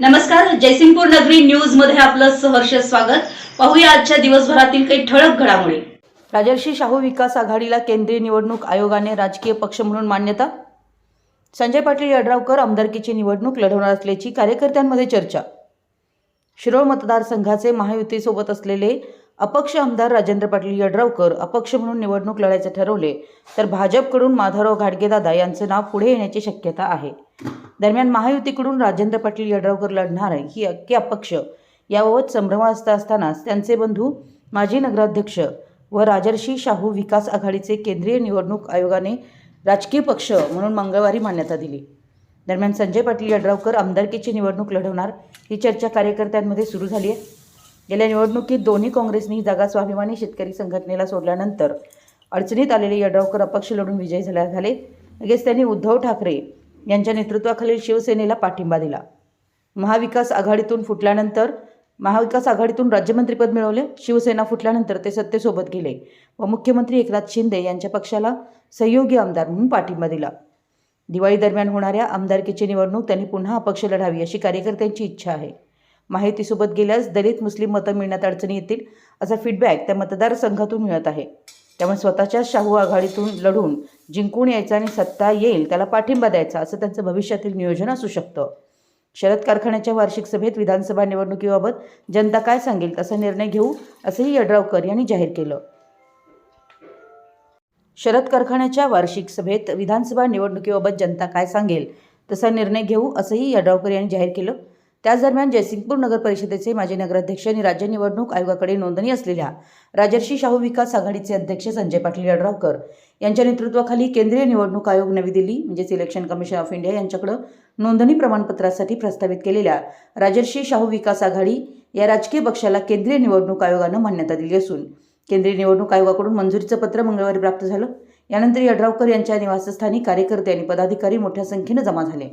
नमस्कार जयसिंगपूर नगरी न्यूजमध्ये आपलं सहर्ष स्वागत. पाहूया आजच्या दिवसभरातील काही ठळक घडामोडी. राजर्षी शाहू विकास आघाडीला केंद्रीय निवडणूक आयोगाने राजकीय पक्ष म्हणून मान्यता? संजय पाटील यड्रावकर आमदारकीची निवडणूक लढवणार असल्याची कार्यकर्त्यांमध्ये चर्चा. शिरोळ मतदारसंघाचे महायुतीसोबत असलेले अपक्ष आमदार राजेंद्र पाटील यड्रावकर अपक्ष म्हणून निवडणूक लढायचे ठरवले तर भाजपकडून माधवराव घाटगेदादा यांचं नाव पुढे येण्याची शक्यता आहे. दरम्यान महायुतीकडून राजेंद्र पाटील यड्रावकर लढणार आहे ही अख्खी अपक्ष. याबाबत संभ्रमावस्था असतानाच त्यांचे बंधू माजी नगराध्यक्ष व राजर्षी शाहू विकास आघाडीचे केंद्रीय निवडणूक आयोगाने राजकीय पक्ष म्हणून मंगळवारी मान्यता दिली. दरम्यान संजय पाटील यड्रावकर आमदारकीची निवडणूक लढवणार ही चर्चा कार्यकर्त्यांमध्ये सुरू झाली आहे. गेल्या निवडणुकीत दोन्ही काँग्रेसनी ही जागा स्वाभिमानी शेतकरी संघटनेला सोडल्यानंतर अडचणीत आलेले यड्रावकर अपक्ष लढून विजयी झाल्या झाले. लगेच त्यांनी उद्धव ठाकरे यांच्या नेतृत्वाखालील शिवसेनेला पाठिंबा दिला. महाविकास आघाडीतून फुटल्यानंतर महाविकास आघाडीतून राज्यमंत्रीपद मिळवले शिवसेना फुटल्यानंतर ते सत्तेसोबत गेले व मुख्यमंत्री एकनाथ शिंदे यांच्या पक्षाला सहयोगी आमदार म्हणून पाठिंबा दिला. दिवाळी दरम्यान होणाऱ्या आमदारकीची निवडणूक त्यांनी पुन्हा अपक्ष लढावी अशी कार्यकर्त्यांची इच्छा आहे. माहितीसोबत गेल्यास दलित मुस्लिम मतं मिळण्यात अडचणी येतील असा फीडबॅक त्या मतदारसंघातून मिळत आहे. त्यामुळे स्वतःच्या शाहू आघाडीतून लढून जिंकून यायचा आणि सत्ता येईल त्याला पाठिंबा द्यायचा असं त्यांचं भविष्यातील नियोजन असू शकतं. शरद कारखान्याच्या वार्षिक सभेत विधानसभा निवडणुकीबाबत जनता काय सांगेल तसा निर्णय घेऊ असंही यड्रावकर यांनी जाहीर केलं. शरद कारखान्याच्या वार्षिक सभेत विधानसभा निवडणुकीबाबत जनता काय सांगेल तसा निर्णय घेऊ असंही यड्रावकर यांनी जाहीर केलं. त्याच दरम्यान जयसिंगपूर नगर परिषदेचे माजी नगराध्यक्ष आणि राज्य निवडणूक आयोगाकडे नोंदणी असलेल्या राजर्षी शाहू विकास आघाडीचे अध्यक्ष संजय पाटील यड्रावकर यांच्या नेतृत्वाखाली केंद्रीय निवडणूक आयोग नवी दिल्ली म्हणजे सिलेक्शन कमिशन ऑफ इंडिया यांच्याकडं नोंदणी प्रमाणपत्रासाठी प्रस्तावित केलेल्या राजर्षी शाहू विकास आघाडी या राजकीय पक्षाला केंद्रीय निवडणूक आयोगानं मान्यता दिली असून केंद्रीय निवडणूक आयोगाकडून मंजुरीचं पत्र मंगळवारी प्राप्त झालं. यानंतर यड्रावकर यांच्या निवासस्थानी कार्यकर्ते आणि पदाधिकारी मोठ्या संख्येनं जमा झाले.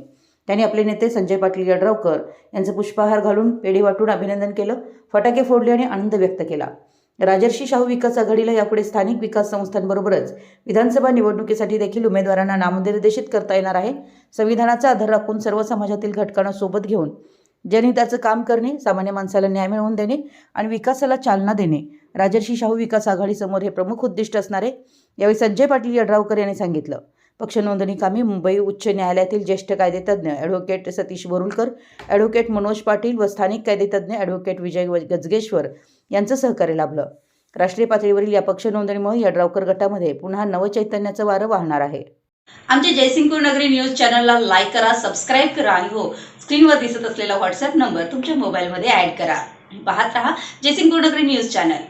त्यांनी आपले नेते संजय पाटील यड्रावकर यांचं पुष्पहार घालून पेढी वाटून अभिनंदन केलं फटाके फोडले आणि आनंद व्यक्त केला. राजर्षी शाहू विकास आघाडीला यापुढे स्थानिक विकास संस्थांबरोबरच विधानसभा निवडणुकीसाठी देखील उमेदवारांना नामनिर्देशित करता येणार आहे. संविधानाचा आधार राखून सर्व समाजातील घटकांना सोबत घेऊन जनहिताचं काम करणे सामान्य माणसाला न्याय मिळवून देणे आणि विकासाला चालना देणे राजर्षी शाहू विकास आघाडीसमोर हे प्रमुख उद्दिष्ट असणार आहे यावेळी संजय पाटील यड्रावकर यांनी सांगितलं. पक्ष नोंदणी कामी मुंबई उच्च न्यायालयातील ज्येष्ठ कायदेतज्ञ ॲडव्होकेट सतीश बोरुलकर ॲडव्होकेट मनोज पाटील व स्थानिक कायदेतज्ञ ॲडव्होकेट विजय गजगेश्वर यांचं सहकार्य लाभलं. राष्ट्रीय पातळीवरील या पक्ष नोंदणीमुळे यड्रावकर गटामध्ये पुन्हा नवचैतन्याचं वारं वाहणार आहे. आमच्या जयसिंगपूर नगरी न्यूज चॅनलला लाईक करा सबस्क्राईब करा आणि हो स्क्रीनवर दिसत असलेला व्हॉट्सअप नंबर तुमच्या मोबाईलमध्ये ऍड करा. पाहत रहा जयसिंगपूर नगरी न्यूज चॅनल.